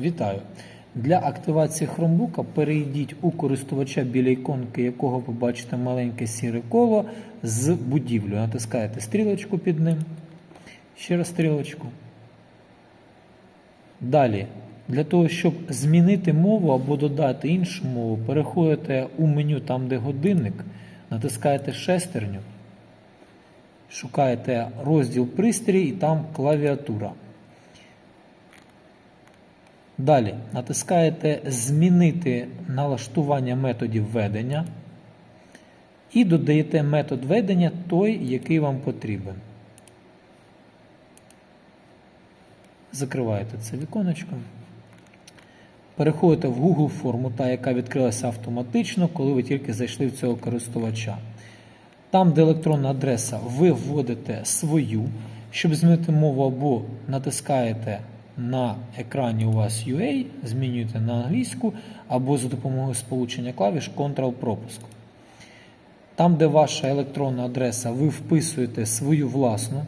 Вітаю! Для активації хромбука перейдіть у користувача біля іконки, якого ви бачите маленьке сіре коло з будівлю. Натискаєте стрілочку під ним. Ще раз стрілочку. Далі, для того, щоб змінити мову або додати іншу мову, переходите у меню там, де годинник, натискаєте шестерню, шукаєте розділ пристрій і там клавіатура. Далі натискаєте Змінити налаштування методів ведення і додаєте метод ведення той, який вам потрібен. Закриваєте це віконечко. Переходите в Google форму, та яка відкрилася автоматично, коли ви тільки зайшли в цього користувача. Там, де електронна адреса, ви вводите свою. Щоб змінити мову або натискаєте на екрані у вас UA, змінюєте на англійську, або за допомогою сполучення клавіш Ctrl-пропуск. Там, де ваша електронна адреса, ви вписуєте свою власну.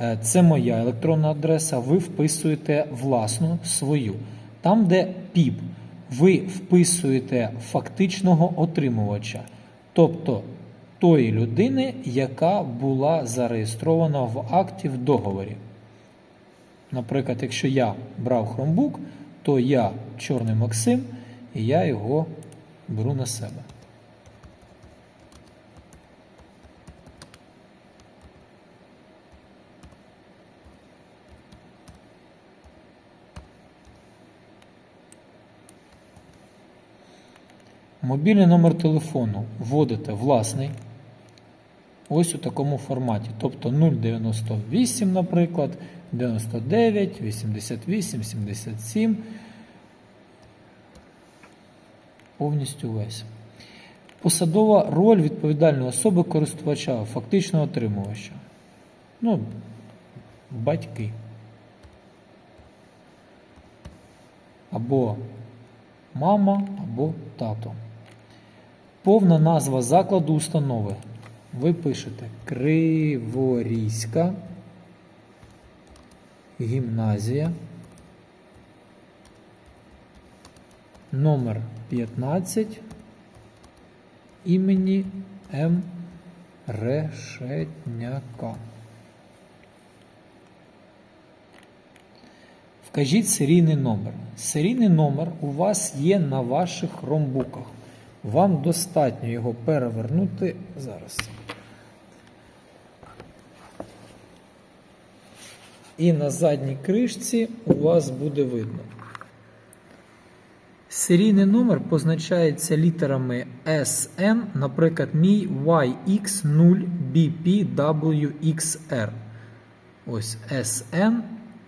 Е, Це моя електронна адреса, ви вписуєте власну свою. Там, де PIP, ви вписуєте фактичного отримувача, тобто тої людини, яка була зареєстрована в акті в договорі. Наприклад, якщо я брав Chromebook, то я чорний Максим, і я його беру на себе. Мобільний номер телефону вводите власний. Ось у такому форматі. Тобто 098, наприклад, 99, 88, 77. Повністю весь. Посадова роль відповідальної особи користувача, фактичного отримувача. Ну, батьки. Або мама, або тато. Повна назва закладу установи. Ви пишете Криворізька гімназія. Номер 15 імені М. Решетняка. Вкажіть серійний номер. Серійний номер у вас є на ваших ромбуках. Вам достатньо його перевернути зараз. І на задній кришці у вас буде видно. Серійний номер позначається літерами SN, наприклад, мій YX0BPWXR. Ось SN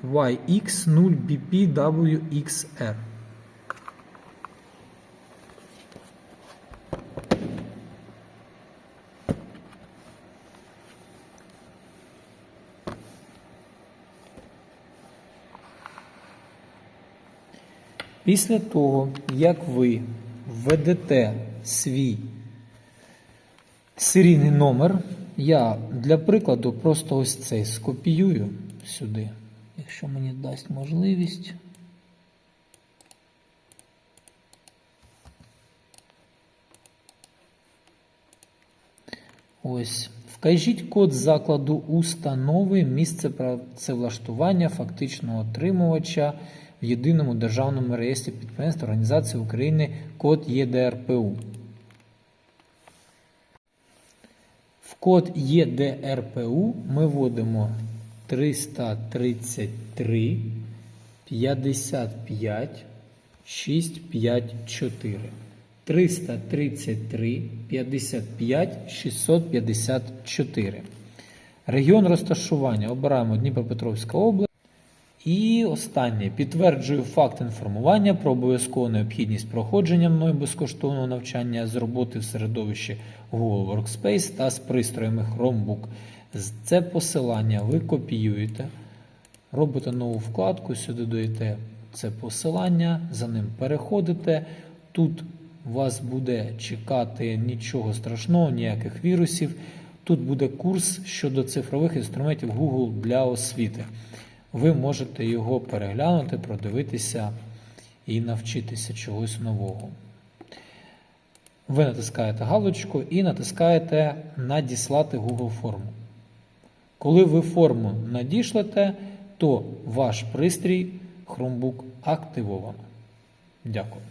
YX0BPWXR. Після того, як ви введете свій серійний номер, я для прикладу просто ось цей скопіюю сюди, якщо мені дасть можливість. Ось. Вкажіть код закладу установи, місце працевлаштування фактичного отримувача в єдиному державному реєстрі підприємств Організації України код ЄДРПУ. В код ЄДРПУ ми вводимо 333 55 654. 333 55 654. Регіон розташування обираємо Дніпропетровська область. І останнє. Підтверджую факт інформування про обов'язкову необхідність проходження мною безкоштовного навчання з роботи в середовищі Google Workspace та з пристроями Chromebook. Це посилання ви копіюєте, робите нову вкладку, сюди додаєте це посилання, за ним переходите. Тут вас буде чекати нічого страшного, ніяких вірусів. Тут буде курс щодо цифрових інструментів Google для освіти. Ви можете його переглянути, продивитися і навчитися чогось нового. Ви натискаєте галочку і натискаєте Надіслати Google форму. Коли ви форму надішлете, то ваш пристрій Chromebook активовано. Дякую.